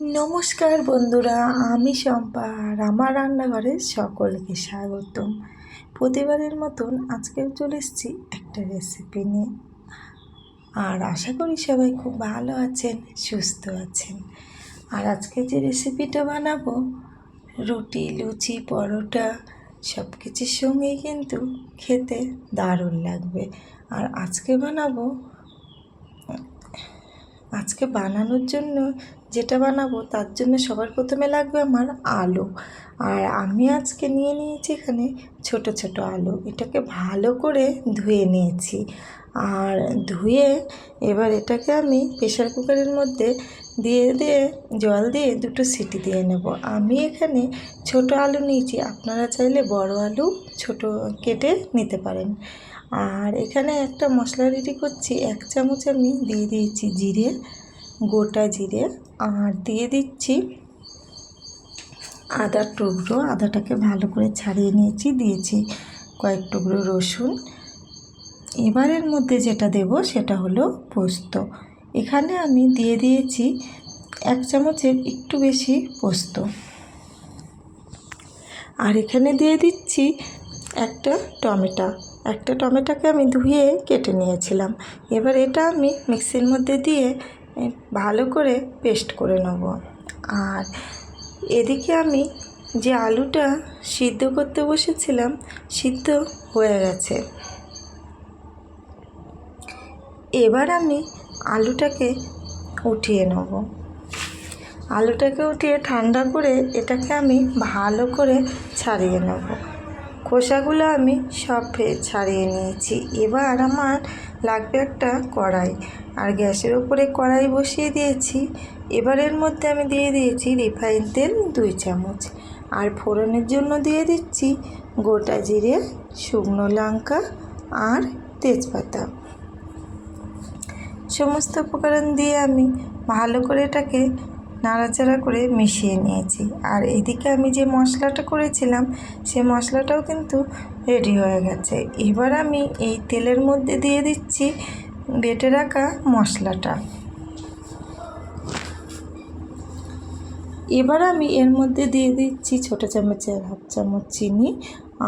নমস্কার বন্ধুরা, আমি শম্পা আর আমার রান্নাঘরে সকলকে স্বাগতম। প্রতিবারের মতন আজকেও চলে এসেছি একটা রেসিপি নিয়ে। আর আশা করি সবাই খুব ভালো আছেন, সুস্থ আছেন। আর আজকে যে রেসিপিটা বানাবো, রুটি, লুচি, পরোটা সব কিছুর সঙ্গেই কিন্তু খেতে দারুণ লাগবে। আর আজকে বানাবো, আজকে বানানোর জন্য যেটা বানাবো তার জন্য সবার প্রথমে লাগবে আমার আলু। আর আমি আজকে নিয়ে নিয়েছি এখানে ছোট ছোট আলু। এটাকে ভালো করে ধুয়ে নিয়েছি। আর ধুয়ে এবার এটাকে আমি প্রেশার কুকারের মধ্যে দিয়ে দিয়ে জল দিয়ে দুটো সিটি দিয়ে নেব। আমি এখানে ছোট আলু নিয়েছি। আপনারা চাইলে বড় আলু ছোট কেটে নিতে পারেন। আর এখানে একটা মশলা রেডি করছি। এক চামচ আমি দিয়ে দিয়েছি জিরে। গোটা জিরে আর দিয়ে দিচ্ছি আদার টুকরো। আদাটাকে ভালো করে ছাড়িয়ে নিয়েছি। দিয়েছি কয়েক টুকরো রসুন। এবারের মধ্যে যেটা দেব সেটা হলো পোস্ত। এখানে আমি দিয়ে দিয়েছি এক চামচের একটু বেশি পোস্ত। আর এখানে দিয়ে দিচ্ছি একটা টমেটো। একটা টমেটোকে আমি ধুয়ে কেটে নিয়েছিলাম। এবার এটা আমি মিক্সির মধ্যে দিয়ে ভালো করে পেস্ট করে নেব। আর এদিকে আমি যে আলুটা সিদ্ধ করতে বসেছিলাম, সিদ্ধ হয়ে গেছে। এবার আমি আলুটাকে উঠিয়ে নেব। আলুটাকে উঠিয়ে ঠান্ডা করে এটাকে আমি ভালো করে ছাড়িয়ে নেব। খোসাগুলো আমি সব ছাড়িয়ে নিয়েছি। এবার আমার লাগবে একটা কড়াই। আর গ্যাসের ওপরে কড়াই বসিয়ে দিয়েছি। এবারের মধ্যে আমি দিয়ে দিয়েছি রিফাইন তেল দুই চামচ। আর ফোড়নের জন্য দিয়ে দিচ্ছি গোটা জিরে, শুকনো লঙ্কা আর তেজপাতা। সমস্ত উপকরণ দিয়ে আমি ভালো করে এটাকে নাড়াচাড়া করে মিশিয়ে নিয়েছি। আর এদিকে আমি যে মশলাটা করেছিলাম, সে মশলাটাও কিন্তু রেডি হয়ে গেছে। এবার আমি এই তেলের মধ্যে দিয়ে দিচ্ছি, বেটে রাখা মশলাটা। এবার আমি এর মধ্যে দিয়ে দিচ্ছি ছোটো চামচের হাফ চামচ চিনি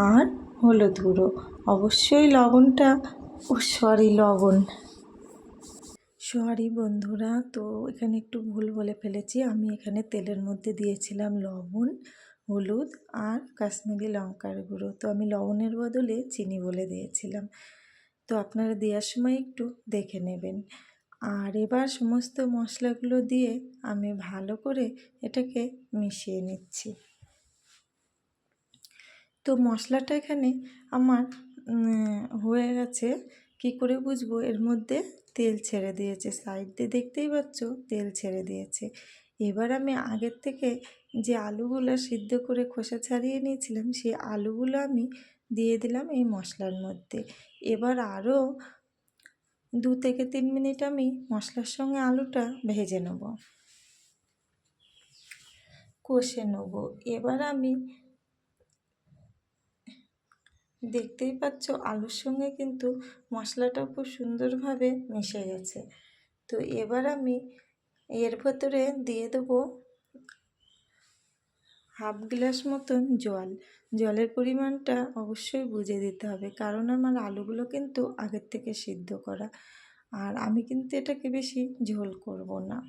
আর হলুদ গুঁড়ো। অবশ্যই লবণটা, ও সরি, লবণ। সরি বন্ধুরা, তো এখানে একটু ভুল বলে ফেলেছি। আমি এখানে তেলের মধ্যে দিয়েছিলাম লবণ, হলুদ আর কাশ্মীরি লঙ্কার গুঁড়ো। তো আমি লবণের বদলে চিনি বলে দিয়েছিলাম। তো আপনারা দেওয়ার সময় একটু দেখে নেবেন। আর এবার সমস্ত মশলাগুলো দিয়ে আমি ভালো করে এটাকে মিশিয়ে নিচ্ছি। তো মশলাটা এখানে আমার হয়ে গেছে। কি করে বুঝব? এর মধ্যে তেল ছেড়ে দিয়েছে। সাইড দিয়ে দেখতেই পাচ্ছ, তেল ছেড়ে দিয়েছে। এবার আমি আগের থেকে যে আলুগুলো সিদ্ধ করে খোসা ছাড়িয়ে নিয়েছিলাম, সেই আলুগুলো আমি দিয়ে দিলাম এই মশলার মধ্যে। এবার আরও দু থেকে তিন মিনিট আমি মশলার সঙ্গে আলুটা ভেজে নেব। কষে নেব। এবার আমি দেখতেই পাচ্ছ আলুর সঙ্গে কিন্তু মশলাটা খুব সুন্দরভাবে মিশে গেছে। তো এবার আমি এর ভেতরে দিয়ে দেবো হাফ গ্লাস মতন জল। জলের পরিমাণটা অবশ্যই বুঝে দিতে হবে, কারণ আমার আলুগুলো কিন্তু আগের থেকে সিদ্ধ করা, আর আমি কিন্তু এটাকে বেশি ঝোল করব না।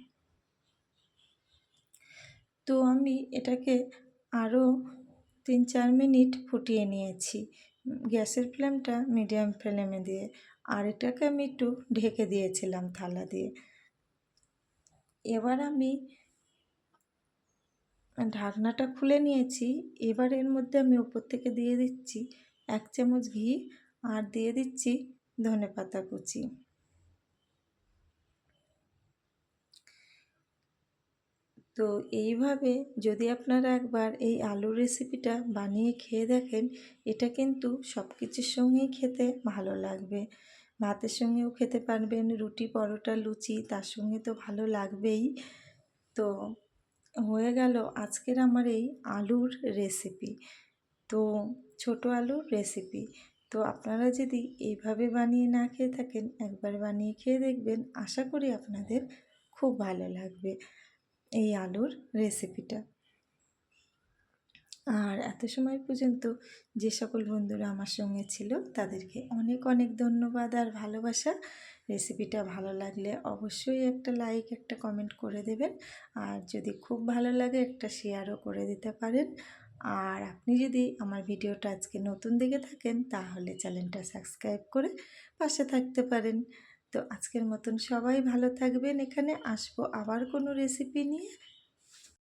তো আমি এটাকে আরও তিন চার মিনিট ফুটিয়ে নিয়েছি। গ্যাসের ফ্লেমটা মিডিয়াম ফ্লেমে দিয়ে আর এটাকে আমি একটু ঢেকে দিয়েছিলাম থালা দিয়ে। এবার আমি ঢাকনাটা খুলে নিয়েছি। এবার এর মধ্যে আমি ওপর থেকে দিয়ে দিচ্ছি এক চামচ ঘি আর দিয়ে দিচ্ছি ধনে পাতা কুচি। তো এইভাবে যদি আপনারা একবার এই আলুর রেসিপিটা বানিয়ে খেয়ে দেখেন, এটা কিন্তু সব কিছুর সঙ্গেই খেতে ভালো লাগবে। ভাতের সঙ্গেও খেতে পারবেন, রুটি, পরোটা, লুচি, তার সঙ্গে তো ভালো লাগবেই। তো হয়ে গেল আজকের আমার এই আলুর রেসিপি তো ছোট আলুর রেসিপি তো আপনারা যদি এইভাবে বানিয়ে না খেয়ে থাকেন, একবার বানিয়ে খেয়ে দেখবেন, আশা করি আপনাদের খুব ভালো লাগবে। এই আলুর রেসিপিটা আর এত সময় পর্যন্ত যে সকল বন্ধুরা আমার সঙ্গে ছিল, তাদেরকে অনেক অনেক ধন্যবাদ আর ভালোবাসা। রেসিপিটা ভালো লাগলে অবশ্যই একটা লাইক একটা কমেন্ট করে দেবেন। আর যদি খুব ভালো লাগে, একটা শেয়ারও করে দিতে পারেন। আর আপনি যদি আমার ভিডিওটা আজকে নতুন দেখে থাকেন, তাহলে চ্যানেলটা সাবস্ক্রাইব করে পাশে থাকতে পারেন। তো আজকের মতন সবাই ভালো থাকবেন। এখানে আসব আবার কোনো রেসিপি নিয়ে।